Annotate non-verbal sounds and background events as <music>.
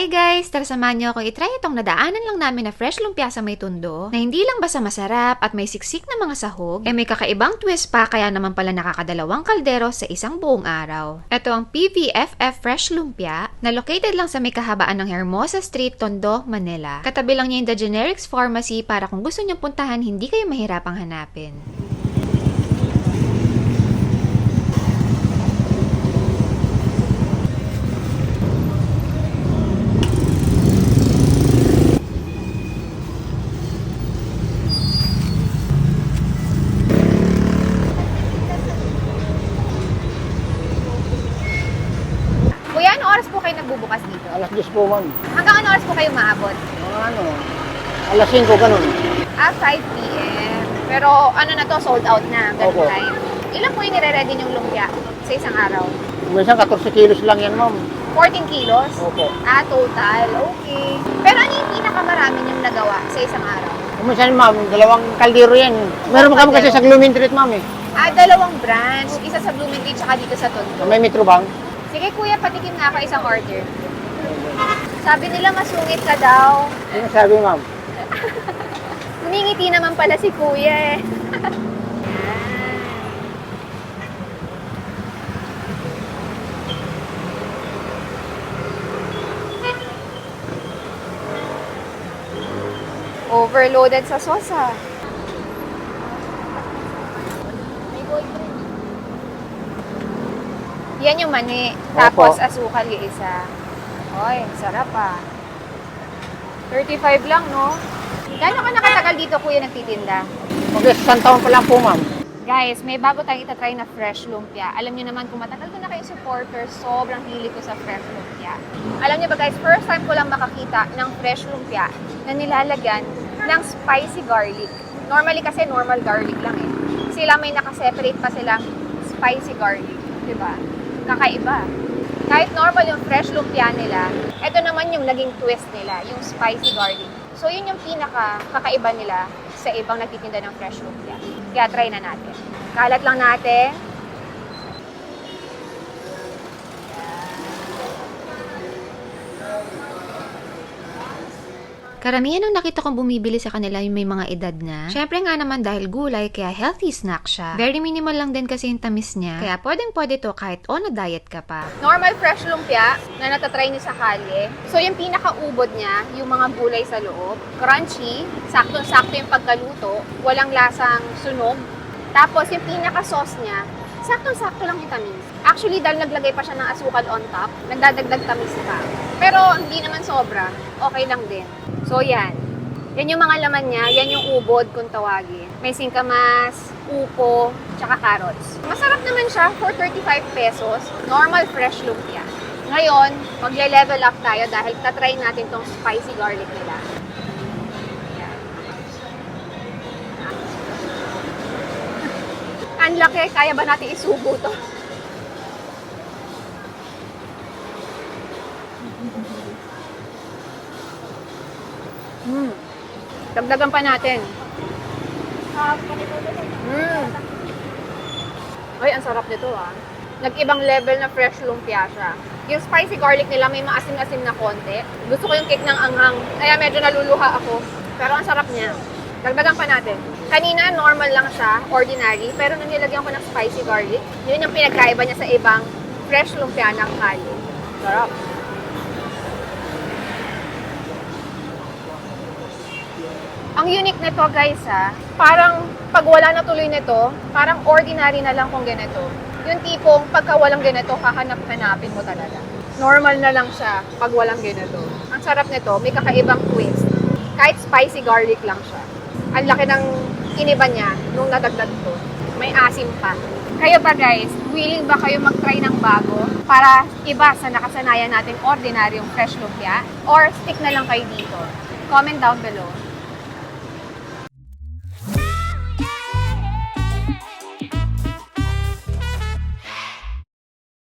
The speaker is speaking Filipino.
Hi guys! Tara samahan niyo ako itry itong nadaanan lang namin na fresh lumpia sa may tundo na hindi lang basta masarap at may siksik na mga sahog, eh may kakaibang twist pa kaya naman pala nakakadalawang kaldero sa isang buong araw. Ito ang PVFF Fresh Lumpia na located lang sa may kahabaan ng Hermosa Street, Tondo, Manila. Katabi lang niya yung The Generics Pharmacy para kung gusto niyo puntahan hindi kayo mahirapang hanapin. Nagbubukas dito? Alas 10 po, ma'am. Hanggang ano oras po kayo maabot? Mga ano, alas 5, ganun. Ah, 5 p.m. Pero ano na to, sold out na, ganun Opo. time. Ilan po yung nire-ready yung lumpia sa isang araw? Minsan 14 kilos lang yan, ma'am. 14 kilos? Opo. Ah, total. Okay. Pero ano yung pinakamarami yung nagawa sa isang araw? Minsan, ma'am, dalawang kaldero yan. Meron kami kasi sa Glooming Street, ma'am, eh. Ah, dalawang branch. Isa sa Blooming Green tsaka dito sa Tondo. May Metro Bank. Sige kuya, patikim nga ako isang order. Sabi nila masungit ka daw. Ano sabi, ma'am? <laughs> Humingiti naman pala si kuya eh. Overloaded sa sauce ah. Yan yung mani. Tapos Opo. asukal yung isa. Oy, sarap ah. 35 lang, no? Gano'n ka nakatagal dito, kuya, nagtitinda? Okay, isang taon pa lang po, ma'am. Guys, may bago tayong itatry na fresh lumpia. Alam niyo naman, kung matagal ko na kayo supporter, sobrang hilig ko sa fresh lumpia. Alam niyo ba guys, first time ko lang makakita ng fresh lumpia na nilalagyan ng spicy garlic. Normally kasi normal garlic lang eh. Sila may nakaseparate pa silang spicy garlic. di ba? Kakaiba. Kahit normal yung fresh lumpia nila, ito naman yung naging twist nila, yung spicy garlic. So yun yung pinaka kakaiba nila sa ibang nagtitinda ng fresh lumpia. Kaya try na natin. Kalat lang natin. Karamihan ng nakita kong bumibili sa kanila yung may mga edad na. Siyempre nga naman dahil gulay, kaya healthy snack siya. Very minimal lang din kasi yung tamis niya. Kaya pwedeng pwede to kahit on a diet ka pa. Normal fresh lumpia na natatry niyo sa kalye. So yung pinakaubod niya, yung mga gulay sa loob. Crunchy, sakto-sakto yung pagkaluto, walang lasang sunog. Tapos yung pinaka-sauce niya, saktong-sakto lang yung tamis. Actually, dahil naglagay pa siya ng asukal on top, nagdadagdag tamis pa. Pero hindi naman sobra. Okay lang din. So, yan. Yan yung mga laman niya. Yan yung ubod kung tawagin. May singkamas, upo, tsaka carrots. Masarap naman siya for 35 pesos. Normal fresh lumpia. Ngayon, magle-level up tayo dahil tatry natin tong spicy garlic nila. <laughs> Ang laki, kaya ba natin isubo to? Hmm. Dagdagan pa natin. Hmm. Ay, ang sarap nito ah. Nag-ibang level na fresh lumpia siya. Yung spicy garlic nila may maasim-asim na konti. Gusto ko yung cake ng anghang. Kaya medyo naluluha ako. Pero ang sarap niya. Dagdagan pa natin. Kanina, normal lang siya, ordinary. Pero nung nilagyan ko ng spicy garlic, yun yung pinagkaiba niya sa ibang fresh lumpia ng kali. Sarap. Ang unique nito guys ha, parang pag wala na tuloy nito, parang ordinary na lang kung ganito. Yung tipong pagka walang ganito, hahanap-hanapin mo talaga. Normal na lang siya pag walang ganito. Ang sarap nito, may kakaibang twist. Kahit spicy garlic lang siya. Ang laki ng iniba niya nung nadagdag to. May asim pa. Kayo ba guys, willing ba kayo mag-try ng bago para iba sa nakasanayan natin ordinaryong fresh lumpia? Or stick na lang kayo dito? Comment down below.